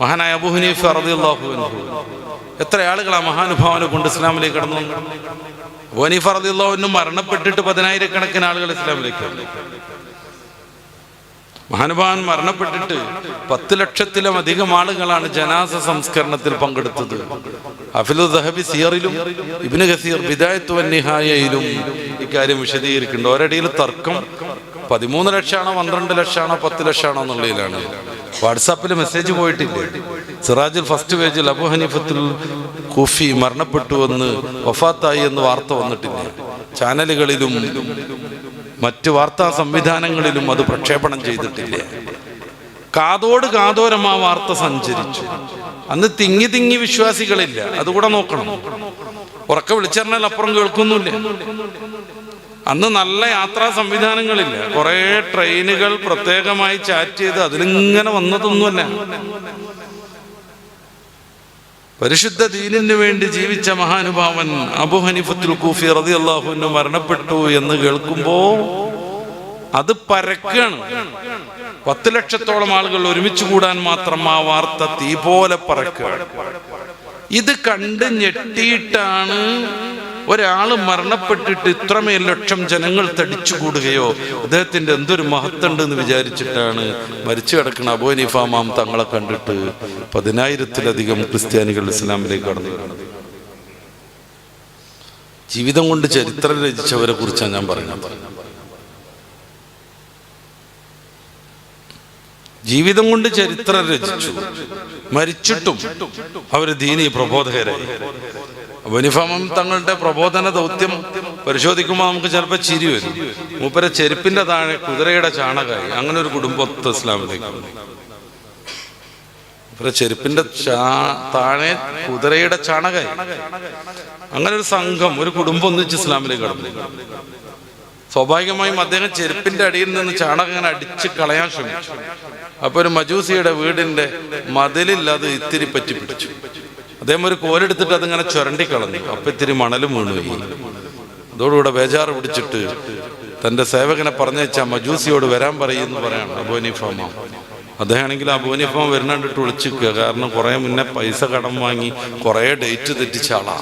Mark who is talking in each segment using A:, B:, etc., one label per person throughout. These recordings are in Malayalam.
A: മഹാനായ അബു ഹനീഫ് എത്ര എത്ര ആളുകളാ മഹാനുഭാവനെ കൊണ്ട് ഇസ്ലാമിലേക്ക് കടന്നു? അബുഹനീഫ് അൻഹു മരണപ്പെട്ടിട്ട് പതിനായിരക്കണക്കിന് ആളുകൾ ഇസ്ലാമിലേക്ക് മഹാനുഭാവൻ മരണപ്പെട്ടിട്ട് പത്ത് ലക്ഷത്തിലും അധികം ആളുകളാണ് ജനാസ സംസ്കരണത്തിൽ പങ്കെടുത്തത്. അഫിലു ദഹബി സിയറിലും ഇബിന് ഗസീർ ബിദായത്തു വന്നിഹായയിലും ഇക്കാര്യം വിശദീകരിക്കുന്നുണ്ട്. ഒരടിയിൽ തർക്കം പതിമൂന്ന് ലക്ഷമാണോ പന്ത്രണ്ട് ലക്ഷമാണോ പത്ത് ലക്ഷമാണോ എന്നുള്ളതിലാണ്. വാട്സാപ്പിൽ മെസ്സേജ് പോയിട്ടില്ലേ? സിറാജുൽ ഫസ്റ്റ് പേജിൽ അബു ഹനീഫത്തുൽ കുഫി മരണപ്പെട്ടു എന്ന് വഫാത്തായി എന്ന് വാർത്ത വന്നിട്ടില്ല? ചാനലുകളിലും മറ്റ് വാർത്താ സംവിധാനങ്ങളിലും അത് പ്രക്ഷേപണം ചെയ്തിട്ടില്ല? കാതോട് കാതോരം ആ വാർത്ത സഞ്ചരിച്ചു. അന്ന് തിങ്ങി തിങ്ങി വിശ്വാസികളില്ല. അതുകൂടെ നോക്കണം. ഉറക്കെ വിളിച്ചറിഞ്ഞാൽ അപ്പുറം കേൾക്കുന്നില്ല. അന്ന് നല്ല യാത്രാ സംവിധാനങ്ങളില്ല. കുറെ ട്രെയിനുകൾ പ്രത്യേകമായി ചാറ്റ് ചെയ്ത് അതിലിങ്ങനെ വന്നതൊന്നുമല്ല. പരിശുദ്ധ ദീനിന് വേണ്ടി ജീവിച്ച മഹാനുഭാവൻ അബു ഹനിഫത്തുൽ റതി അള്ളാഹുവിന് മരണപ്പെട്ടു എന്ന് കേൾക്കുമ്പോ അത് പരക്കാണ്. പത്ത് ലക്ഷത്തോളം ആളുകൾ ഒരുമിച്ച് കൂടാൻ മാത്രം ആ വാർത്ത തീ പോലെ പറക്കുകയാണ് ഇത് കണ്ട് ഞെട്ടിയിട്ടാണ് ഒരാൾ മരണപ്പെട്ടിട്ട് ഇത്രമേൽ ലക്ഷം ജനങ്ങൾ തടിച്ചു കൂടുകയോ അദ്ദേഹത്തിന്റെ എന്തൊരു മഹത്തുണ്ട് എന്ന് വിചാരിച്ചിട്ടാണ് മരിച്ചു കിടക്കുന്ന അബോനിഫാമാം തങ്ങളെ കണ്ടിട്ട് പതിനായിരത്തിലധികം ക്രിസ്ത്യാനികൾ ഇസ്ലാമിലേക്ക് കടന്നു ജീവിതം കൊണ്ട് ചരിത്രം രചിച്ചവരെ കുറിച്ചാണ് ഞാൻ പറയുന്നത്. ജീവിതം കൊണ്ട് ചരിത്രം രചിച്ചു. മരിച്ചിട്ടും അവർ ദീനി പ്രബോധകരായി. വനിഫാമം തങ്ങളുടെ പ്രബോധന ദൗത്യം പരിശോധിക്കുമ്പോൾ നമുക്ക് ചിലപ്പോൾ ചിരി വരും. മൂപ്പരെ ചെരുപ്പിന്റെ താഴെ കുതിരയുടെ ചാണകമായി അങ്ങനെ ഒരു കുടുംബത്ത് ഇസ്ലാമിലേക്ക്. മൂപ്പര ചെരുപ്പിന്റെ താഴെ കുതിരയുടെ ചാണകമായി അങ്ങനെ ഒരു സംഘം ഒരു കുടുംബം ഒന്നിച്ച് ഇസ്ലാമിലേക്ക് കടന്നു. സ്വാഭാവികമായും അദ്ദേഹം ചെരുപ്പിന്റെ അടിയിൽ നിന്ന് ചാണകം ഇങ്ങനെ അടിച്ച് കളയാൻ ശ്രമിച്ചു. അപ്പൊ ഒരു മജൂസിയുടെ വീടിന്റെ മതിലിൽ അത് ഇത്തിരി പറ്റി പിടിച്ചു അദ്ദേഹം ഒരു കോലെടുത്തിട്ട് അതിങ്ങനെ ചുരണ്ടിക്കളഞ്ഞു അപ്പൊ ഇത്തിരി മണലും വീണുപോയി അതോടുകൂടെ ബേജാറ് പിടിച്ചിട്ട് തന്റെ സേവകനെ പറഞ്ഞയച്ച മജൂസിയോട് വരാൻ പറയുന്നു പറയാണ് അബോനിഫാമ അദ്ദേഹം ആണെങ്കിൽ അബോനിഫാമ വരുന്നുണ്ടിട്ട് വിളിച്ചിരിക്കുക കാരണം കുറെ മുന്നേ പൈസ കടം വാങ്ങി കുറെ ഡേറ്റ് തെറ്റിച്ച ആളാ.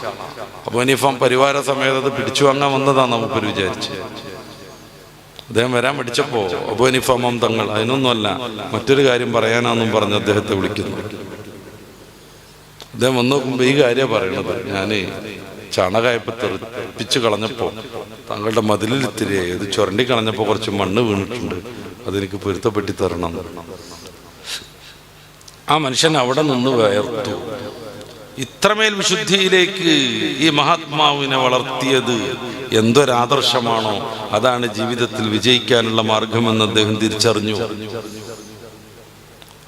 A: അബോനിഫാം പരിവാര അത് പിടിച്ചു വാങ്ങാൻ വന്നതാ നമുക്കൊരു വിചാരിച്ചു. അദ്ദേഹം വരാൻ പഠിച്ചപ്പോ അബോനിഫാമം തങ്ങൾ അതിനൊന്നുമല്ല മറ്റൊരു കാര്യം പറയാനാന്നും പറഞ്ഞ് അദ്ദേഹത്തെ വിളിക്കുന്നു. അദ്ദേഹം വന്ന് നോക്കുമ്പോ ഈ കാര്യം പറയണത്. ഞാനേ ചാണകയപ്പ് തെറിപ്പിച്ച് കളഞ്ഞപ്പോൾ താങ്കളുടെ മതിലിൽ ഇത്തിരി ഇത് ചുരണ്ടി കളഞ്ഞപ്പോ കുറച്ച് മണ്ണ് വീണിട്ടുണ്ട്. അതെനിക്ക് പൊരുത്തപ്പെട്ടി തരണം. ആ മനുഷ്യൻ അവിടെ നിന്ന് വേർത്തു. ഇത്രമേൽ വിശുദ്ധിയിലേക്ക് ഈ മഹാത്മാവിനെ വളർത്തിയത് എന്തൊരാദർശമാണോ? അതാണ് ജീവിതത്തിൽ വിജയിക്കാനുള്ള മാർഗമെന്ന് അദ്ദേഹം തിരിച്ചറിഞ്ഞു.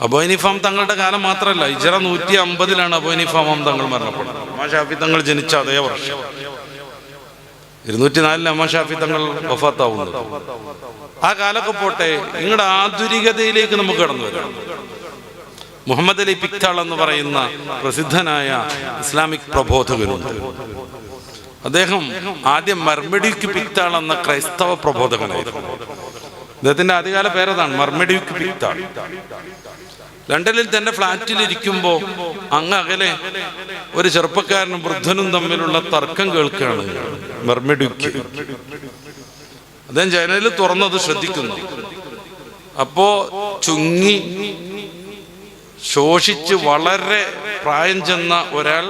A: അബോനിഫാം തങ്ങളുടെ കാലം മാത്രമല്ല ഇജറ നൂറ്റി അമ്പതിലാണ് അബോനിഫാമം തങ്ങൾ മരണപ്പെടുന്നത്. അമ്മ ഷാഫി തങ്ങൾ ജനിച്ച അതേ വർഷം. ഇരുന്നൂറ്റി നാലിൽ അമ്മ ഷാഫി തങ്ങൾ വഫാത്താവുന്നത്. ആ കാലൊക്കെ പോട്ടെ നിങ്ങളുടെ ആധുനികതയിലേക്ക് നമുക്ക് കടന്നു വരാം. മുഹമ്മദ് അലി പിക്താൾ എന്ന് പറയുന്ന പ്രസിദ്ധനായ ഇസ്ലാമിക് പ്രബോധകനുണ്ട്. അദ്ദേഹം ആദ്യം മർമഡിക്ക് പിക്താൾ എന്ന ക്രൈസ്തവ പ്രബോധകനായിരുന്നു. അദ്ദേഹത്തിന്റെ ആദ്യകാല പേരതാണ് മർമഡിക്ക് പിക്താൾ. ലണ്ടനിൽ തന്റെ ഫ്ലാറ്റിലിരിക്കുമ്പോ അങ്ങ് അകലെ ഒരു ചെറുപ്പക്കാരനും വൃദ്ധനും തമ്മിലുള്ള തർക്കം കേൾക്കുകയാണ്. മെർമിഡുക്ക് അദ്ദേഹം ജനലിൽ തുറന്നത് ശ്രദ്ധിക്കുന്നു. അപ്പോ ചുങ്ങി ശോഷിച്ച് വളരെ പ്രായം ചെന്ന ഒരാൾ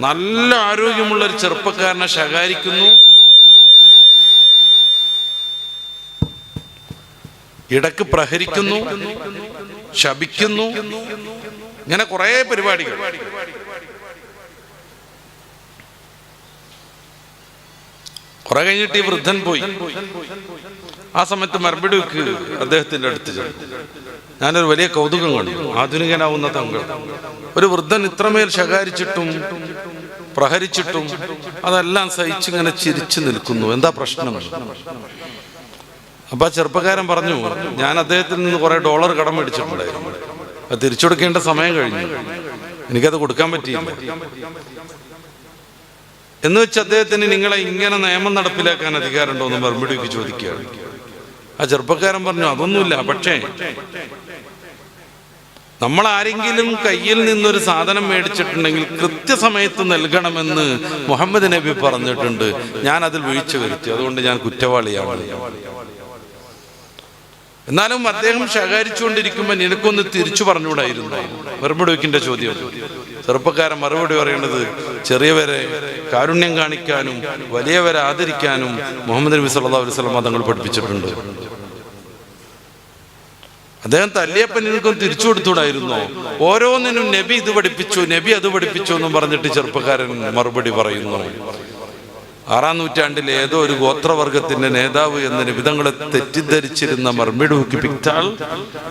A: നല്ല ആരോഗ്യമുള്ള ഒരു ചെറുപ്പക്കാരനെ ശകാരിക്കുന്നു. ഇടയ്ക്ക് പ്രഹരിക്കുന്നു. ശപിക്കുന്നു. ഇങ്ങനെ കുറേ പരിപാടികൾ. കുറെ കഴിഞ്ഞിട്ട് ഈ വൃദ്ധൻ പോയി. ആ സമയത്ത് മറുപടിക്ക് അദ്ദേഹത്തിന്റെ അടുത്ത് ചെന്നു. ഞാനൊരു വലിയ കൗതുകം കണ്ടു. ആധുനികനാവുന്ന തങ്ങൾ ഒരു വൃദ്ധൻ ഇത്രമേൽ ശകാരിച്ചിട്ടും പ്രഹരിച്ചിട്ടും അതെല്ലാം സഹിച്ചിങ്ങനെ ചിരിച്ചു നിൽക്കുന്നു. എന്താ പ്രശ്നം? അപ്പൊ ആ ചെറുപ്പക്കാരൻ പറഞ്ഞു ഞാൻ അദ്ദേഹത്തിൽ നിന്ന് കുറെ ഡോളർ കടം മേടിച്ചിട്ടുണ്ടായിരുന്നു അത് തിരിച്ചു കൊടുക്കേണ്ട സമയം കഴിഞ്ഞു. എനിക്കത് കൊടുക്കാൻ പറ്റിയില്ല. എന്ന് വെച്ച് അദ്ദേഹത്തിന് നിങ്ങളെ ഇങ്ങനെ നിയമം നടപ്പിലാക്കാൻ അധികാരമുണ്ടോ എന്ന് മറുപടിക്ക് ചോദിക്കുകയാണ്. ആ ചെറുപ്പക്കാരൻ പറഞ്ഞു അതൊന്നുമില്ല പക്ഷേ നമ്മൾ ആരെങ്കിലും കയ്യിൽ നിന്നൊരു സാധനം മേടിച്ചിട്ടുണ്ടെങ്കിൽ കൃത്യസമയത്ത് നൽകണമെന്ന് മുഹമ്മദ് നബി പറഞ്ഞിട്ടുണ്ട്. ഞാൻ അതിൽ വീഴ്ച വരുത്തി അതുകൊണ്ട് ഞാൻ കുറ്റവാളിയാണ്. എന്നാലും അദ്ദേഹം ശകാരിച്ചുകൊണ്ടിരിക്കുമ്പോൾ നിനക്കൊന്ന് തിരിച്ചു പറഞ്ഞുകൂടായിരുന്നു? മറുപടിക്കിന്റെ ചോദ്യം. ചെറുപ്പക്കാരൻ മറുപടി പറയുന്നത് ചെറിയവരെ കാരുണ്യം കാണിക്കാനും വലിയവരെ ആദരിക്കാനും മുഹമ്മദ് നബി സല്ലല്ലാഹു അലൈഹി വസല്ലം തങ്ങൾ പഠിപ്പിച്ചിട്ടുണ്ട്. അദ്ദേഹം തല്ലിയപ്പൻ നിനക്കൊന്ന് തിരിച്ചു കൊടുത്തൂടായിരുന്നോ ഓരോന്നിനും നബി ഇത് പഠിപ്പിച്ചു നബി അത് പഠിപ്പിച്ചു എന്നും പറഞ്ഞിട്ട് ചെറുപ്പക്കാരൻ മറുപടി പറയുന്നു. ആറാം നൂറ്റാണ്ടിൽ ഏതോ ഒരു ഗോത്രവർഗത്തിന്റെ നേതാവ് എന്ന നിബിധങ്ങളെ തെറ്റിദ്ധരിച്ചിരുന്ന മർമിഡൂക്കി പിക്താൾ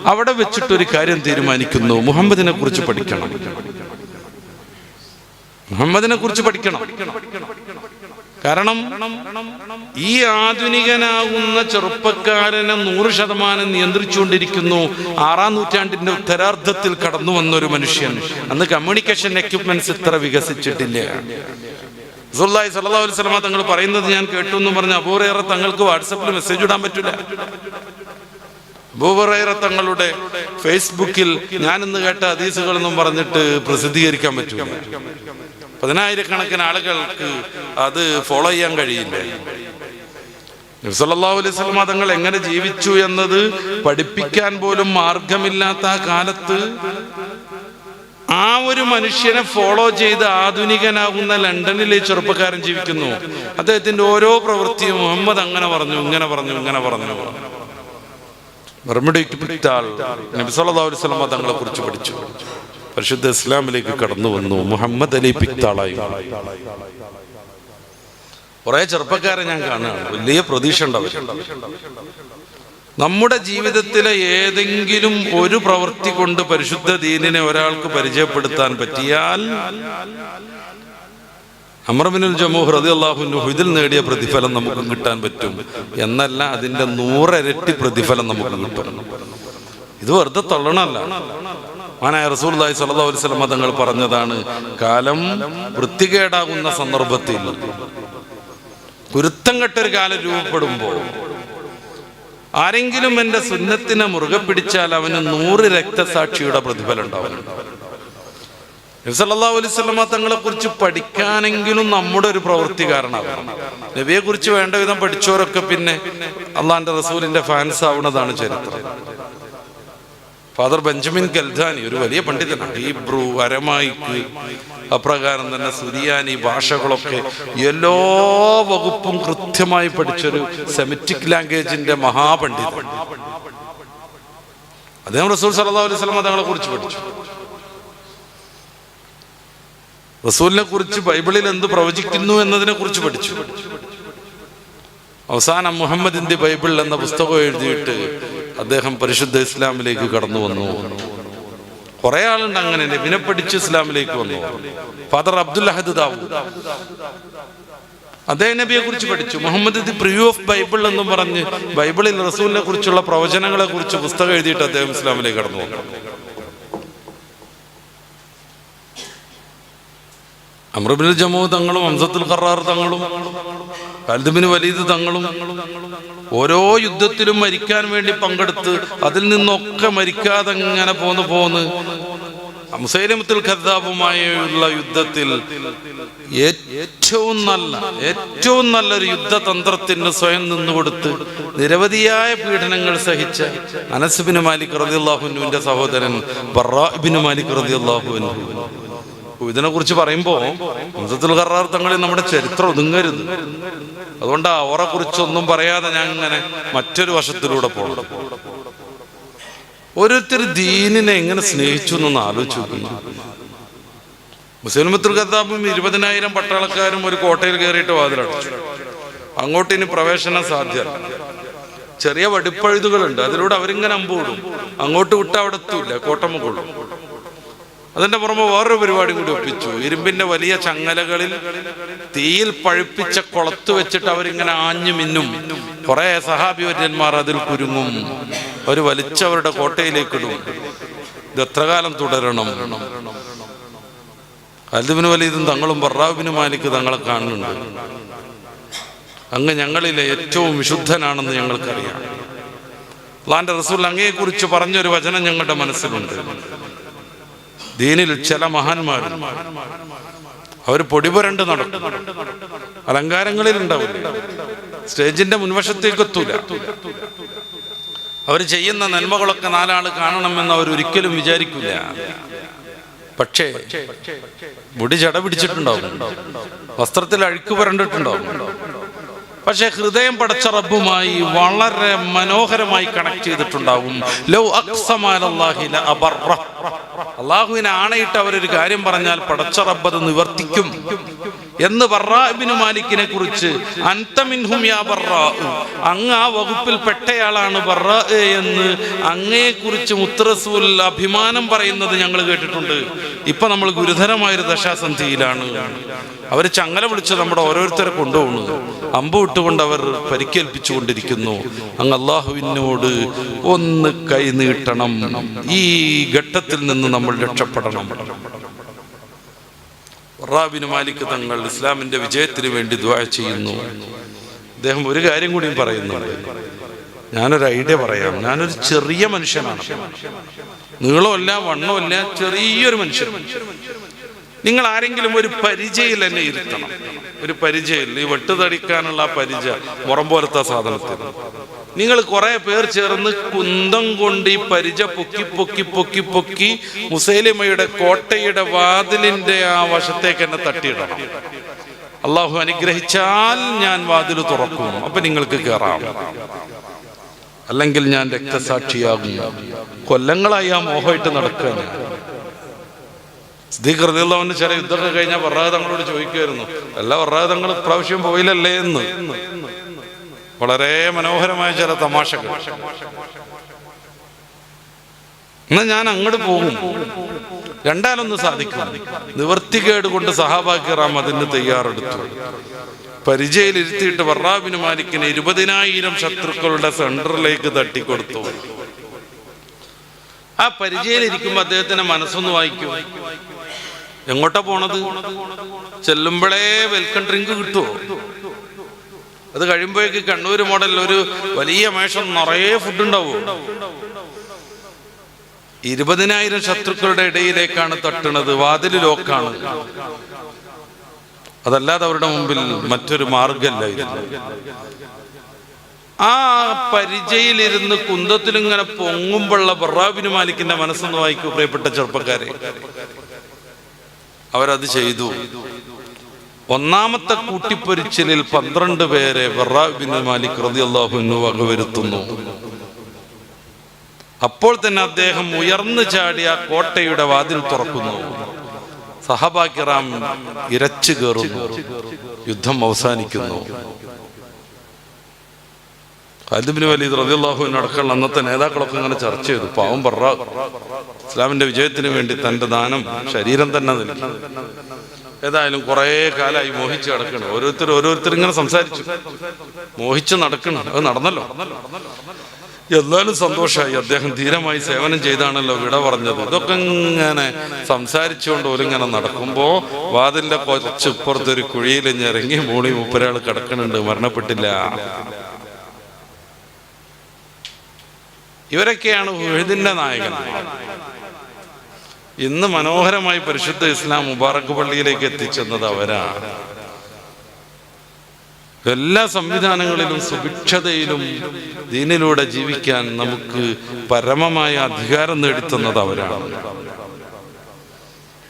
A: അവിടെ വെച്ചിട്ട് ഒരു കാര്യം തീരുമാനിക്കുന്നു. മുഹമ്മദിനെ കുറിച്ച് പഠിക്കണം. മുഹമ്മദിനെ കുറിച്ച് പഠിക്കണം. കാരണം ഈ ആധുനികനാകുന്ന ചെറുപ്പക്കാരനെ നൂറ് ശതമാനം നിയന്ത്രിച്ചുകൊണ്ടിരിക്കുന്നു. ആറാം നൂറ്റാണ്ടിന്റെ ഉത്തരാർദ്ധത്തിൽ കടന്നു വന്ന ഒരു മനുഷ്യൻ. അന്ന് കമ്മ്യൂണിക്കേഷൻ എക്യുപ്മെന്റ്സ് ഇത്ര വികസിച്ചിട്ടില്ല. റസൂലുള്ളാഹി സല്ലാ അലൈഹി വസല്ലമ തങ്ങൾ പറയുന്നത് ഞാൻ കേട്ടു എന്ന് പറഞ്ഞ അബൂറേറെ തങ്ങൾക്ക് വാട്സപ്പിൽ മെസ്സേജ് ഇടാൻ പറ്റില്ല. അബൂറേറെ തങ്ങളുടെ ഫേസ്ബുക്കിൽ ഞാൻ ഇന്ന് കേട്ട ഹദീസുകൾ എന്നും പറഞ്ഞിട്ട് പ്രസിദ്ധീകരിക്കാൻ പറ്റില്ല പതിനായിരക്കണക്കിന് ആളുകൾക്ക് അത് ഫോളോ ചെയ്യാൻ കഴിയില്ല. സല്ലാ അലൈഹി സ്വലമ തങ്ങൾ എങ്ങനെ ജീവിച്ചു എന്നത് പഠിപ്പിക്കാൻ പോലും മാർഗമില്ലാത്ത ആ കാലത്ത് ആ ഒരു മനുഷ്യനെ ഫോളോ ചെയ്ത് ആധുനികനാകുന്ന ലണ്ടനിലെ ചെറുപ്പക്കാരൻ ജീവിക്കുന്നു. അദ്ദേഹത്തിന്റെ ഓരോ പ്രവൃത്തിയും മുഹമ്മദ് അങ്ങനെ പറഞ്ഞു ഇങ്ങനെ പറഞ്ഞു ഇങ്ങനെ പറഞ്ഞു. തങ്ങളെ കുറിച്ച് പഠിച്ചു. പരിശുദ്ധ ഇസ്ലാമിലേക്ക് കടന്നു വന്നു മുഹമ്മദ് അലി പിക്താളായി കുറെ ചെറുപ്പക്കാരെ ഞാൻ കാണുകയാണ്. വലിയ പ്രതീക്ഷ ഉണ്ടാവും നമ്മുടെ ജീവിതത്തിലെ ഏതെങ്കിലും ഒരു പ്രവൃത്തി കൊണ്ട് പരിശുദ്ധ ദീനിനെ ഒരാൾക്ക് പരിചയപ്പെടുത്താൻ പറ്റിയാൽ അമർബിനുൽ ജമൂഹ് റതി ഇതിൽ നേടിയ പ്രതിഫലം നമുക്ക് കിട്ടാൻ പറ്റും. എന്നല്ല അതിന്റെ നൂറരട്ടി പ്രതിഫലം നമുക്ക് കിട്ടും. ഇത് വെറുതെ തള്ളണല്ല. മാനായ റസൂൽദായി അലൈഹി വസല്ലം തങ്ങൾ പറഞ്ഞതാണ് കാലം വൃത്തികേടാകുന്ന സന്ദർഭത്തിൽ കുരുത്തം കെട്ടൊരു കാലം രൂപപ്പെടുമ്പോൾ ആരെങ്കിലും എന്റെ സുന്നത്തിനെ മുറുകെ പിടിച്ചാൽ അവന് നൂറ് രക്തസാക്ഷിയുടെ പ്രതിഫലം ഉണ്ടാവും. നബിസല്ലാ അലൈവല്ല തങ്ങളെ കുറിച്ച് പഠിക്കാനെങ്കിലും നമ്മുടെ ഒരു പ്രവൃത്തി കാരണമാണ് നബിയെ കുറിച്ച് വേണ്ട വിധം പഠിച്ചവരൊക്കെ പിന്നെ അള്ളാന്റെ റസൂലിന്റെ ഫാൻസ് ആവുന്നതാണ് ചരിത്രം. ഫാദർ ബെഞ്ചമിൻ കൽധാനി ഒരു വലിയ പണ്ഡിതനാണ്. ഈ ബ്രൂ അരമായിക്ക് അപ്രകാരം തന്നെ സുരിയാനി ഭാഷകളൊക്കെ എല്ലാ വകുപ്പും കൃത്യമായി പഠിച്ചൊരു സെമിറ്റിക് ലാംഗ്വേജിന്റെ മഹാപണ്ഡിതൻ. അദ്ദേഹം റസൂൽ സല്ലല്ലാഹു അലൈഹി വസല്ലം തങ്ങളെ കുറിച്ച് പഠിച്ചു. റസൂലിനെ കുറിച്ച് ബൈബിളിൽ എന്ത് പ്രവചിക്കുന്നു എന്നതിനെ കുറിച്ച് പഠിച്ചു. അവസാനം മുഹമ്മദിന്റെ ബൈബിൾ എന്ന പുസ്തകം എഴുതിയിട്ട് അദ്ദേഹം പരിശുദ്ധ ഇസ്ലാമിലേക്ക് കടന്നു വന്നു. കുറെ ആളുണ്ട് അങ്ങനെ നബിനെ പഠിച്ച് ഇസ്ലാമിലേക്ക് വന്നു. ഫാദർ അബ്ദുൽ അഹദ് ദാവൂദ് നബിയെ കുറിച്ച് പഠിച്ചു. Muhammad the preview of Bible എന്നും പറഞ്ഞ് ബൈബിളിൽ റസൂലിനെ കുറിച്ചുള്ള പ്രവചനങ്ങളെ കുറിച്ച് പുസ്തകം എഴുതിയിട്ട് അദ്ദേഹം ഇസ്ലാമിലേക്ക് കടന്നു അമ്രബിൻ ജമു തങ്ങളും അംസത്തുൽ ഖറാർ തങ്ങളും ഖാലിദ്ബിന് വലീത് തങ്ങളും ഓരോ യുദ്ധത്തിലും മരിക്കാൻ വേണ്ടി പങ്കെടുത്ത് അതിൽ നിന്നൊക്കെ മരിക്കാതെ ഇങ്ങനെ പോന്ന് പോന്ന്. അംസൈലമത്തിൽ ഖദ്ദാബുമായുള്ള യുദ്ധത്തിൽ ഏറ്റവും നല്ല ഏറ്റവും നല്ലൊരു യുദ്ധതന്ത്രത്തിന് സ്വയം നിന്നുകൊടുത്ത് നിരവധിയായ പീഡനങ്ങൾ സഹിച്ച അനസ്ബിന് മാലിക് റതിയുള്ളാഹുനുവിന്റെ സഹോദരൻ ബറാബിന് മാലിക് റതിയുള്ളാഹുവിനു ഇതിനെ കുറിച്ച് പറയുമ്പോ മുസത്തുൽ ഖറാർ തങ്ങളിൽ നമ്മുടെ ചരിത്രം ഒതുങ്ങരുത്. അതുകൊണ്ട് അവരെ കുറിച്ചൊന്നും പറയാതെ ഞാൻ ഇങ്ങനെ മറ്റൊരു വശത്തിലൂടെ പോകണം ഓരോരുത്തർ ദീനിനെ എങ്ങനെ സ്നേഹിച്ചു എന്നൊന്ന് ആലോചിച്ചു നോക്കുന്നു മുസ്ലിമത്തുൽ ഖത്താബും ഇരുപതിനായിരം പട്ടാളക്കാരും ഒരു കോട്ടയിൽ കയറിയിട്ട് വാതിലടച്ചു. അങ്ങോട്ട് ഇനി പ്രവേശനം സാധ്യത ചെറിയ വടിപ്പഴുതുകളുണ്ട്. അതിലൂടെ അവരിങ്ങനെ അമ്പൂടും. അങ്ങോട്ട് വിട്ട് അവിടെ എത്തൂല കോട്ടമുകൊള്ളും അതിന്റെ പുറമെ വേറൊരു പരിപാടി കൂടി ഒപ്പിച്ചു. ഇരുമ്പിന്റെ വലിയ ചങ്ങലകളിൽ തീയിൽ പഴുപ്പിച്ച കൊളത്ത് വെച്ചിട്ട് അവരിങ്ങനെ ആഞ്ഞു മിന്നും. കുറെ സഹാബിവര്യന്മാർ അതിൽ കുരുങ്ങും. അവർ വലിച്ചവരുടെ കോട്ടയിലേക്ക് ഇടും. ഇത് എത്ര കാലം തുടരണം? അൽദിബിന് വലിയതും തങ്ങളും ബറാബിന് മാലിക്ക് തങ്ങളെ കാണുന്നുണ്ട്. അങ്ങ് ഞങ്ങളിലെ ഏറ്റവും വിശുദ്ധനാണെന്ന് ഞങ്ങൾക്കറിയാം. അള്ളാന്റെ റസൂൽ അങ്ങയെക്കുറിച്ച് പറഞ്ഞൊരു വചനം ഞങ്ങളുടെ മനസ്സിലുണ്ട്. ദീനിൽ ചില മഹാന്മാർ. അവർ പൊടിപുരണ്ട് നടക്കും. അലങ്കാരങ്ങളിൽ ഉണ്ടാവും സ്റ്റേജിന്റെ മുൻവശത്തേക്ക് എത്തൂല. അവർ ചെയ്യുന്ന നന്മകളൊക്കെ നാലാൾ കാണണമെന്ന് അവർ ഒരിക്കലും വിചാരിക്കില്ല പക്ഷേ മുടി ജട പിടിച്ചിട്ടുണ്ടാവും. വസ്ത്രത്തിൽ അഴുക്ക് പുരണ്ടിട്ടുണ്ടാവും. പക്ഷെ ഹൃദയം പടച്ച റബ്ബുമായി വളരെ മനോഹരമായി കണക്ട് ചെയ്തിട്ടുണ്ടാവും. ലൗ. അള്ളാഹുവിനെ ആണയിട്ട് അവരൊരു കാര്യം പറഞ്ഞാൽ പടച്ച റബ്ബത് നിവർത്തിക്കും. എന്ന് ബറാബിന് മാലിക്കിനെ കുറിച്ച് അന്തമിൻഹും യാ അങ്ങ് ആ വകുപ്പിൽ പെട്ടയാളാണ് ബറാ എന്ന് അങ്ങയെ കുറിച്ച് മുത്തറസൂൽ അഭിമാനം പറയുന്നത് ഞങ്ങൾ കേട്ടിട്ടുണ്ട്. ഇപ്പൊ നമ്മൾ ഗുരുതരമായൊരു ദശാസന്ധിയിലാണ്. അവർ ചങ്ങല വിളിച്ച് നമ്മുടെ ഓരോരുത്തരെ കൊണ്ടുപോകുന്നത്. അമ്പ് വിട്ടുകൊണ്ട് അവർ പരിക്കേൽപ്പിച്ചു കൊണ്ടിരിക്കുന്നു അങ്ങ് അള്ളാഹുവിനോട് ഒന്ന് കൈ നീട്ടണം. ഈ ഘട്ടത്തിൽ നിന്ന് നമ്മൾ രക്ഷപ്പെടണം. റാബിന് മാലിക് തങ്ങൾ ഇസ്ലാമിന്റെ വിജയത്തിന് വേണ്ടി ദ്വാ ചെയ്യുന്നു. അദ്ദേഹം ഒരു കാര്യം കൂടി പറയുന്നുണ്ട് ഞാനൊരു ഐഡിയ പറയാം. ഞാനൊരു ചെറിയ മനുഷ്യനാണ്. നീളമല്ല വണ്ണമല്ല ചെറിയൊരു മനുഷ്യൻ. നിങ്ങൾ ആരെങ്കിലും ഒരു പരിചയിൽ എന്നെ ഇരുത്തണം. ഒരു പരിചയിൽ ഈ വെട്ടുതടിക്കാനുള്ള പരിചയ മുറം പോലത്തെ സാധനത്തിൽ നിങ്ങൾ കുറെ പേർ ചേർന്ന് കുന്തം കൊണ്ട് ഈ പരിച പൊക്കി പൊക്കി പൊക്കി പൊക്കി മുസൈലിമയുടെ കോട്ടയുടെ വാതിലിന്റെ ആ വശത്തേക്ക് എന്നെ തട്ടിയിടണം. അള്ളാഹു അനുഗ്രഹിച്ചാൽ ഞാൻ വാതിൽ തുറക്കും. അപ്പൊ നിങ്ങൾക്ക് കയറാം അല്ലെങ്കിൽ ഞാൻ രക്തസാക്ഷിയാകും. കൊല്ലങ്ങളായി ആ മോഹമായിട്ട് നടക്കുക ഞാൻ സ്ഥിതികൃതിയുള്ളവന് ചില യുദ്ധമൊക്കെ കഴിഞ്ഞാൽ വറാഹ തങ്ങളോട് ചോദിക്കുമായിരുന്നു. എല്ലാ വറാഹ തങ്ങൾ ഇപ്രാവശ്യം പോയില്ലല്ലേ എന്ന്. വളരെ മനോഹരമായ ചില തമാശകൾ. എന്നാ ഞാൻ അങ്ങോട്ട് പോകും. രണ്ടാലൊന്ന് സാധിക്കും. നിവർത്തികേട് കൊണ്ട് സഹാബാക്കിറാം അതിന് തയ്യാറെടുത്തു. പരിചയയിലിരുത്തിയിട്ട് വറാബിന് മാലിക്കിന് ഇരുപതിനായിരം ശത്രുക്കളുടെ സെന്ററിലേക്ക് തട്ടിക്കൊടുത്തു. ആ പരിചയിൽ ഇരിക്കുമ്പോ അദ്ദേഹത്തിന്റെ മനസ്സൊന്ന് വായിക്കും. എങ്ങോട്ടാ പോണത്? ചെല്ലുമ്പോഴേ വെൽക്കം ഡ്രിങ്ക് കിട്ടുമോ അത് കഴിയുമ്പോഴേക്ക് കണ്ണൂർ മോഡൽ ഒരു വലിയ മേഷം നിറയെ ഫുഡ് ഉണ്ടാവും ഇരുപതിനായിരം ശത്രുക്കളുടെ ഇടയിലേക്കാണ് തട്ടുന്നത് വാതിൽ ലോക്കാണ് അതല്ലാതെ അവരുടെ മുമ്പിൽ മറ്റൊരു മാർഗല്ല ആ പരിചയിലിരുന്ന് കുന്തത്തിലിങ്ങനെ പൊങ്ങുമ്പോഴുള്ള ബറാബിന് മാലിക്കിന്റെ മനസ്സൊന്ന് വായിക്കൂ പ്രിയപ്പെട്ട ചെറുപ്പക്കാരെ. അവരത് ചെയ്തു. ഒന്നാമത്തെ കൂട്ടിപ്പൊരിച്ചിലിൽ പന്ത്രണ്ട് പേരെ വകവരുത്തുന്നു അപ്പോൾ തന്നെ അദ്ദേഹം ഉയർന്നു ചാടി ആ കോട്ടയുടെ വാതിൽ തുറക്കുന്നു. സഹബാക്കിറാം ഇരച്ചു കയറുന്നു. യുദ്ധം അവസാനിക്കുന്നു. ഖാലിദിബിന് വലീദ് റളിയല്ലാഹുവിന് അടക്കമുള്ള അന്നത്തെ നേതാക്കളൊക്കെ ഇങ്ങനെ ചർച്ച ചെയ്തു. പാവം പറ ഇസ്ലാമിന്റെ വിജയത്തിന് വേണ്ടി തന്റെ ദാനം ശരീരം തന്നെ ഏതായാലും കുറേ കാലമായി മോഹിച്ച് കിടക്കണം ഓരോരുത്തർ ഓരോരുത്തർ ഇങ്ങനെ സംസാരിച്ചു. മോഹിച്ച് നടക്കണം. അത് നടന്നല്ലോ. എന്നാലും സന്തോഷമായി. അദ്ദേഹം ധീരമായി സേവനം ചെയ്താണല്ലോ വിട പറഞ്ഞത്. ഇതൊക്കെ ഇങ്ങനെ സംസാരിച്ചുകൊണ്ട് ഓലിങ്ങനെ നടക്കുമ്പോ വാതിലിന്റെ കുറച്ച് കുഴിയിൽ ഞെറങ്ങി മൂളി മുപ്പരാൾ കിടക്കണുണ്ട്. മരണപ്പെട്ടില്ല. ഇവരൊക്കെയാണ് എഴുതിന്റെ നായകൻ. ഇന്ന് മനോഹരമായി പരിശുദ്ധ ഇസ്ലാം മുബാറക് പള്ളിയിലേക്ക് എത്തിച്ചെന്നത് അവരാണ്. എല്ലാ സംവിധാനങ്ങളിലും സുഭിക്ഷതയിലും ദീനിലൂടെ ജീവിക്കാൻ നമുക്ക് പരമമായ അധികാരം നേടിത്തുന്നത് അവരാണ്.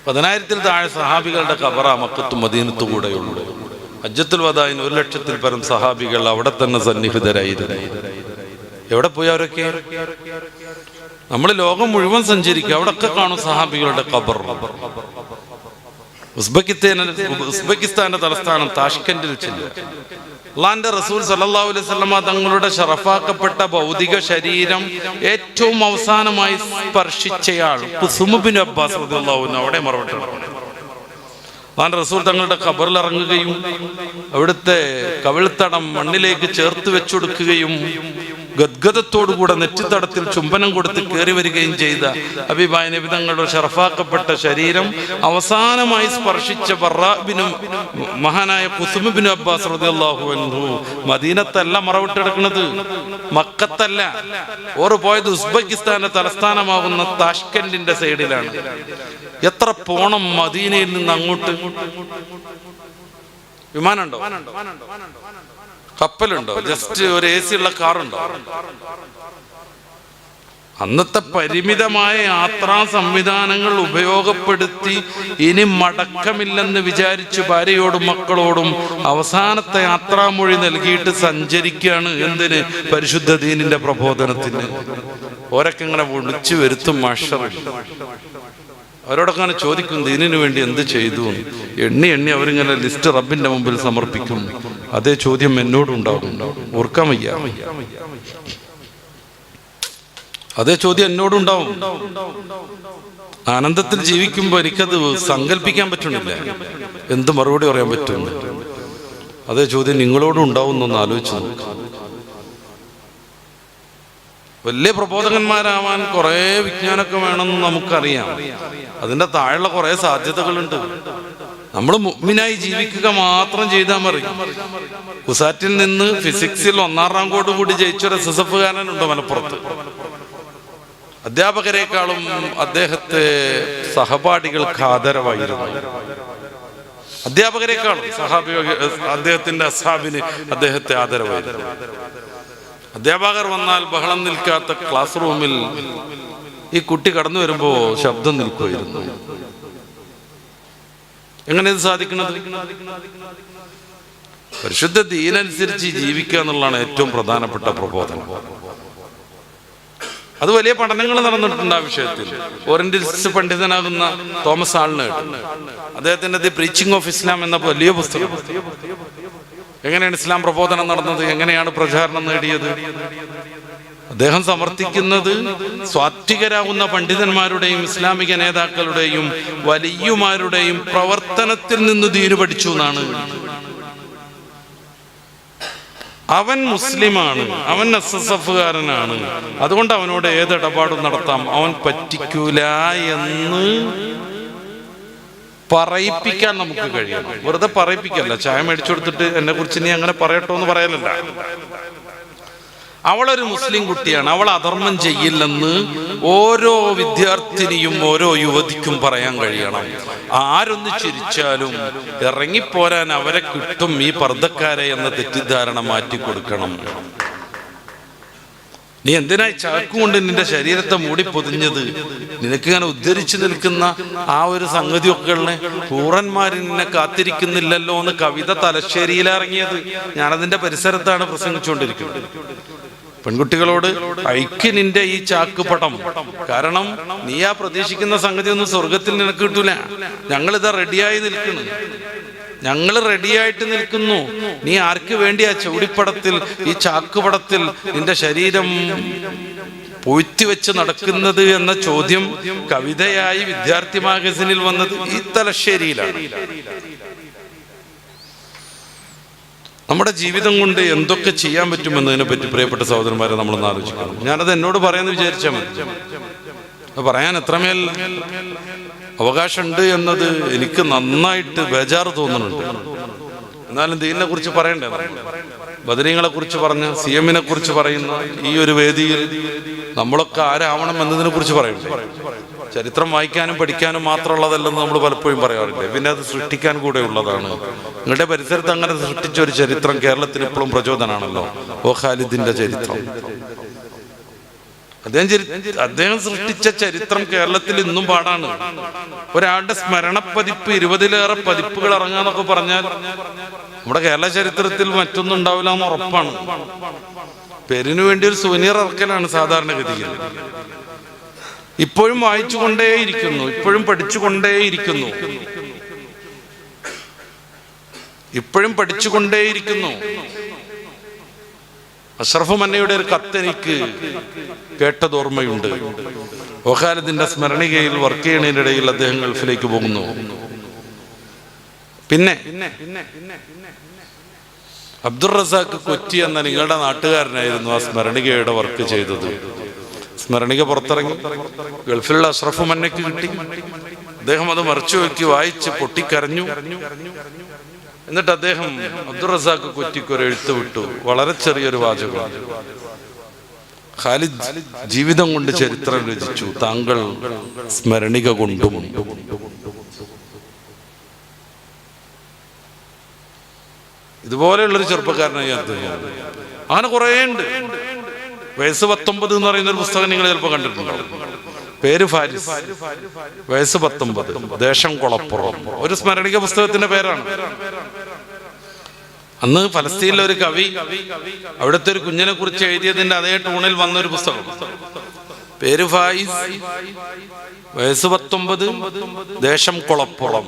A: പതിനായിരത്തിൽ താഴെ സഹാബികളുടെ കബറ മക്കത്തും മദീനത്തും കൂടെയുള്ളൂ. അജ്ജത്തുൽ വദായിന് ഒരു ലക്ഷത്തിൽ പരം സഹാബികൾ അവിടെ തന്നെ സന്നിഹിതരായിരുന്നു. എവിടെ പോയി അവരൊക്കെ? നമ്മൾ ലോകം മുഴുവൻ സഞ്ചരിക്കുക അവിടൊക്കെ കാണും സഹാബികളുടെ ഖബർ. ഉസ്ബെക്കിസ്ഥാന ഉസ്ബെക്കിസ്ഥാന്റെ തലസ്ഥാനം താഷ്കന്റിൽ ചെല്ലുക. അള്ളാന്റെ റസൂൽ സല്ലല്ലാഹു അലൈഹി തങ്ങളുടെ ഷറഫാക്കപ്പെട്ട ഭൗതിക ശരീരം ഏറ്റവും അവസാനമായി സ്പർശിച്ചയാൾ അബ്ബാസ് അവിടെ മറുപടി അള്ളാന്റെ റസൂൽ തങ്ങളുടെ ഖബറിൽ ഇറങ്ങുകയും അവിടുത്തെ കവിൾത്തടം മണ്ണിലേക്ക് ചേർത്ത് വെച്ചൊടുക്കുകയും ഗദ്ഗതത്തോടുകൂടെ നെറ്റിത്തടത്തിൽ ചുംബനം കൊടുത്ത് കയറി വരികയും ചെയ്ത അബിബായ നബിതങ്ങളുടെ ഷറഫാക്കപ്പെട്ട ശരീരം അവസാനമായി സ്പർശിച്ച ബറാബിനും മഹാനായ കുസുമുബിൻ അബ്ബാസ് അൻഹു മദീനത്തല്ല മറവിട്ടെടുക്കുന്നത് മക്കത്തല്ല. ഓറ് പോയത് ഉസ്ബെക്കിസ്ഥാന്റെ തലസ്ഥാനമാകുന്ന താഷ്കന്റിന്റെ സൈഡിലാണ്. എത്ര പോണം മദീനയിൽ നിന്ന് അങ്ങോട്ട്? വിമാനമുണ്ടോ? കപ്പലുണ്ടോ? ജസ്റ്റ് ഒരു എ സി ഉള്ള കാറുണ്ടോ? അന്നത്തെ പരിമിതമായ യാത്രാ സംവിധാനങ്ങൾ ഉപയോഗപ്പെടുത്തി ഇനി മടക്കമില്ലെന്ന് വിചാരിച്ച് ഭാര്യയോടും മക്കളോടും അവസാനത്തെ യാത്രാമൊഴി നൽകിയിട്ട് സഞ്ചരിക്കുകയാണ് എന്തിന്? പരിശുദ്ധ ദീനിന്റെ പ്രബോധനത്തിന്. ഓരൊക്കെ ഇങ്ങനെ വിളിച്ചു വരുത്തും മഷർ അവരോടൊക്കെ ചോദിക്കും ദീനിനു വേണ്ടി എന്ത് ചെയ്തു? എണ്ണി എണ്ണി അവരിങ്ങനെ ലിസ്റ്റ് റബ്ബിന്റെ മുമ്പിൽ സമർപ്പിക്കും. അതേ ചോദ്യം എന്നോടുണ്ടാകും ഓർക്കാൻ വയ്യ. അതേ ചോദ്യം എന്നോടുണ്ടാവും ആനന്ദത്തിൽ ജീവിക്കുമ്പോൾ എനിക്കത് സങ്കല്പിക്കാൻ പറ്റുന്നില്ല എന്ത് മറുപടി പറയാൻ പറ്റും? അതേ ചോദ്യം നിങ്ങളോടും ഉണ്ടാവും എന്നൊന്ന് ആലോചിച്ച് നോക്ക്. വലിയ പ്രബോധകന്മാരാവാൻ കുറേ വിജ്ഞാനമൊക്കെ വേണമെന്ന് നമുക്കറിയാം. അതിന്റെ താഴെയുള്ള കുറേ സാധ്യതകളുണ്ട്. നമ്മൾ മുഗ്മിനായി ജീവിക്കുക മാത്രം ചെയ്താൽ മതി. കുസാറ്റിൽ നിന്ന് ഫിസിക്സിൽ ഒന്നാം റാങ്കോട് കൂടി ജയിച്ച ഒരു എസ് എസ് എഫ് കാരനുണ്ട് മലപ്പുറത്ത്. അധ്യാപകരെക്കാളും അദ്ദേഹത്തെ സഹപാഠികൾക്ക് ആദരവായിരുന്നു. അധ്യാപകരെക്കാളും സഹാബി അദ്ദേഹത്തിന്റെ അസാബിന് അദ്ദേഹത്തെ ആദരവായിരുന്നു. അധ്യാപകർ വന്നാൽ ബഹളം നിൽക്കാത്ത ക്ലാസ് റൂമിൽ ഈ കുട്ടി കടന്നു വരുമ്പോ ശബ്ദം നിൽക്കുമായിരുന്നു എങ്ങനെ ഇത് സാധിക്കുന്നത്? പരിശുദ്ധ ദീനനുസരിച്ച് ജീവിക്കുക എന്നുള്ളതാണ് ഏറ്റവും പ്രധാനപ്പെട്ട പ്രബോധനം. അത് വലിയ പഠനങ്ങൾ നടന്നിട്ടുണ്ട് ആ വിഷയത്തിൽ. ഓറിയന്റലിസ്റ്റ് പണ്ഡിതനാകുന്ന തോമസ് ആളിന് അദ്ദേഹത്തിന്റെ ദി പ്രീച്ചിങ് ഓഫ് ഇസ്ലാം എന്ന വലിയ പുസ്തകം. എങ്ങനെയാണ് ഇസ്ലാം പ്രബോധനം നടന്നത്? എങ്ങനെയാണ് പ്രചാരണം നേടിയത്? അദ്ദേഹം സമർത്ഥിക്കുന്നത് സ്വാത്വികരാകുന്ന പണ്ഡിതന്മാരുടെയും ഇസ്ലാമിക നേതാക്കളുടെയും വലിയമാരുടെയും പ്രവർത്തനത്തിൽ നിന്ന് തീരു പഠിച്ചു എന്നാണ്. അവൻ മുസ്ലിമാണ് അവൻ എസ് എസ് എഫുകാരനാണ്. അതുകൊണ്ട് അവനോട് ഏത് ഇടപാടും നടത്താം? അവൻ പറ്റിക്കൂല എന്ന് പറയിപ്പിക്കാൻ നമുക്ക് കഴിയും വെറുതെ പറയിപ്പിക്കല്ല. ചായ മേടിച്ചു കൊടുത്തിട്ട് എന്നെ കുറിച്ച് നീ അങ്ങനെ പറയട്ടോ എന്ന് പറയലല്ല. അവളൊരു മുസ്ലിം കുട്ടിയാണ്. അവൾ അധർമ്മം ചെയ്യില്ലെന്ന് ഓരോ വിദ്യാർത്ഥിനിയും ഓരോ യുവതിക്കും പറയാൻ കഴിയണം. ആരൊന്ന് ചിരിച്ചാലും ഇറങ്ങിപ്പോരാൻ അവരെ കിട്ടും ഈ പർദ്ധക്കാരെ എന്ന തെറ്റിദ്ധാരണ മാറ്റി കൊടുക്കണം നീ എന്തിനായി ചാക്കുകൊണ്ട് നിന്റെ ശരീരത്തെ മൂടി പൊതിഞ്ഞത്? നിനക്ക് ഇങ്ങനെ ഉദ്ധരിച്ചു നിൽക്കുന്ന ആ ഒരു സംഗതിയൊക്കെ ഉള്ള? പൂറന്മാർ നിന്നെ കാത്തിരിക്കുന്നില്ലല്ലോ എന്ന് കവിത തലശ്ശേരിയിലിറങ്ങിയത് ഞാനതിന്റെ പരിസരത്താണ് പ്രസംഗിച്ചുകൊണ്ടിരിക്കുന്നത്. പെൺകുട്ടികളോട് ഐക്യ നിന്റെ ഈ ചാക്ക് പടം. കാരണം നീ ആ പ്രതീക്ഷിക്കുന്ന സംഗതി ഒന്നും സ്വർഗത്തിൽ നിനക്ക് കിട്ടൂല. ഞങ്ങളിതാ റെഡിയായി നിൽക്കുന്നു. ഞങ്ങൾ റെഡിയായിട്ട് നിൽക്കുന്നു. നീ ആർക്ക് വേണ്ടിയാ ചൂടിപ്പടത്തിൽ ഈ ചാക്കുപടത്തിൽ നിന്റെ ശരീരം പൊഴുത്തി വെച്ച് നടക്കുന്നത് എന്ന ചോദ്യം കവിതയായി വിദ്യാർത്ഥി മാഗസിനിൽ വന്നത് ഈ തലശ്ശേരിയിലാണ്. നമ്മുടെ ജീവിതം കൊണ്ട് എന്തൊക്കെ ചെയ്യാൻ പറ്റുമെന്നതിനെ പറ്റി പ്രിയപ്പെട്ട സഹോദരന്മാരെ നമ്മളൊന്ന് ആലോചിക്കണം. ഞാനത് എന്നോട് പറയാന്ന് വിചാരിച്ചാൽ മതി. പറയാൻ എത്രമേൽ അവകാശമുണ്ട് എന്നത് എനിക്ക് നന്നായിട്ട് ബേജാറ് തോന്നുന്നുണ്ട്. എന്നാലും ദീനിനെ കുറിച്ച് പറയണ്ടേ? ബദരീങ്ങളെ കുറിച്ച് പറഞ്ഞ സി എമ്മിനെ കുറിച്ച് പറയുന്ന ഈ ഒരു വേദിയിൽ നമ്മളൊക്കെ ആരാവണം എന്നതിനെ കുറിച്ച് പറയണ്ടേ? ചരിത്രം വായിക്കാനും പഠിക്കാനും മാത്രമുള്ളതല്ലെന്ന് നമ്മൾ പലപ്പോഴും പറയാറുണ്ട് പിന്നെ അത് സൃഷ്ടിക്കാൻ കൂടെ ഉള്ളതാണ്. നിങ്ങളുടെ പരിസരത്ത് അങ്ങനെ സൃഷ്ടിച്ച ഒരു ചരിത്രം കേരളത്തിന് ഇപ്പോഴും പ്രചോദനമാണല്ലോ ഓ ഖാലിദിന്റെ ചരിത്രം. അദ്ദേഹം അദ്ദേഹം സൃഷ്ടിച്ച ചരിത്രം കേരളത്തിൽ ഇന്നും പാടാണ്. ഒരാളുടെ സ്മരണ പതിപ്പ് ഇരുപതിലേറെ പതിപ്പുകൾ ഇറങ്ങാന്നൊക്കെ പറഞ്ഞാൽ നമ്മുടെ കേരള ചരിത്രത്തിൽ മറ്റൊന്നും ഉണ്ടാവില്ല എന്ന് ഉറപ്പാണ്. പേരിനു വേണ്ടി ഒരു സുവനീർ ഇറക്കലാണ് സാധാരണഗതിയിൽ. ഇപ്പോഴും വായിച്ചു കൊണ്ടേയിരിക്കുന്നു ഇപ്പോഴും പഠിച്ചു കൊണ്ടേയിരിക്കുന്നു ഇപ്പോഴും പഠിച്ചുകൊണ്ടേയിരിക്കുന്നു. അഷ്റഫ് മന്നയുടെ ഒരു കത്ത് എനിക്ക് കേട്ടത് ഓർമ്മയുണ്ട്. ഓഖാലിദിന്റെ സ്മരണികയിൽ വർക്ക് ചെയ്യണതിനിടയിൽ അദ്ദേഹം ഗൾഫിലേക്ക് പോകുന്നു. പിന്നെ അബ്ദുൾ റസാഖ് കൊച്ചി എന്ന നിങ്ങളുടെ നാട്ടുകാരനായിരുന്നു ആ സ്മരണികയുടെ വർക്ക് ചെയ്തത്. സ്മരണിക പുറത്തിറങ്ങി. ഗൾഫിലുള്ള അഷ്റഫ് മന്നയ്ക്ക് കിട്ടി. അദ്ദേഹം അത് മറിച്ചു വെക്കി വായിച്ച് പൊട്ടിക്കരഞ്ഞു. എന്നിട്ട് അദ്ദേഹം അബ്ദുറസാഖ് കൊറ്റിക്കൊരു എഴുത്ത് വിട്ടു. വളരെ ചെറിയൊരു വാചകം ഖാലിദ് ജീവിതം കൊണ്ട് ചരിത്രം രചിച്ചു. താങ്കൾ സ്മരണിക കൊണ്ടും. ഇതുപോലെയുള്ളൊരു ചെറുപ്പക്കാരനായി അദ്ദേഹം. അങ്ങനെ കുറേ ഉണ്ട് വയസ്സ് പത്തൊമ്പത് എന്ന് പറയുന്ന ഒരു പുസ്തകം നിങ്ങൾ ചിലപ്പോൾ കണ്ടിട്ടുണ്ടോ പേര് ഫാരിസ്. വയസ്സ് പത്തൊമ്പത്. ദേശം കുളപ്പുറം. ഒരു സ്മരണിക പുസ്തകത്തിന്റെ പേരാണ്. അന്ന് ഫലസ്തീനിലെ ഒരു കവി അവിടുത്തെ ഒരു കുഞ്ഞിനെ കുറിച്ച് എഴുതിയതിന്റെ അതേ ടൂണിൽ വന്ന ഒരു പുസ്തകം. പേര് ഫായിസ്. വയസ്സ് പത്തൊമ്പത്. ദേശം കുളപ്പുറം.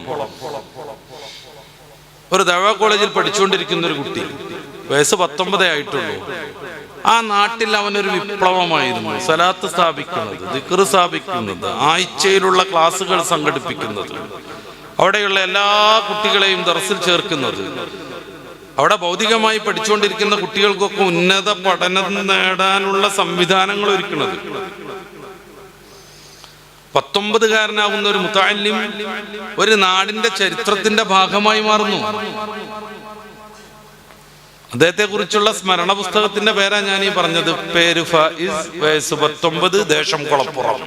A: ഒരു ദേവ കോളേജിൽ പഠിച്ചുകൊണ്ടിരിക്കുന്ന ഒരു കുട്ടി. വയസ്സ് പത്തൊമ്പതേ ആയിട്ടുള്ളൂ. ആ നാട്ടിൽ അവനൊരു വിപ്ലവമായിരുന്നു. സലാത്ത് സ്ഥാപിക്കുന്നത് ദിക്ർ സ്ഥാപിക്കുന്നത് ആഴ്ചയിലുള്ള ക്ലാസ്സുകൾ സംഘടിപ്പിക്കുന്നത് അവിടെയുള്ള എല്ലാ കുട്ടികളെയും ദർസിൽ ചേർക്കുന്നത്. അവിടെ ഭൗതികമായി പഠിച്ചുകൊണ്ടിരിക്കുന്ന കുട്ടികൾക്കൊക്കെ ഉന്നത പഠനം നേടാനുള്ള സംവിധാനങ്ങൾ ഒരുക്കുന്നത്. പത്തൊമ്പതുകാരനാകുന്ന ഒരു മുത്താലിം ഒരു നാടിന്റെ ചരിത്രത്തിന്റെ ഭാഗമായി മാറുന്നു. അദ്ദേഹത്തെ കുറിച്ചുള്ള സ്മരണ പുസ്തകത്തിന്റെ പേരാ ഞാൻ ഈ പറഞ്ഞത്. പേര് ഫായിസ് വയസ്സ് പത്തൊമ്പത് ദേശം കുളപ്പുറം.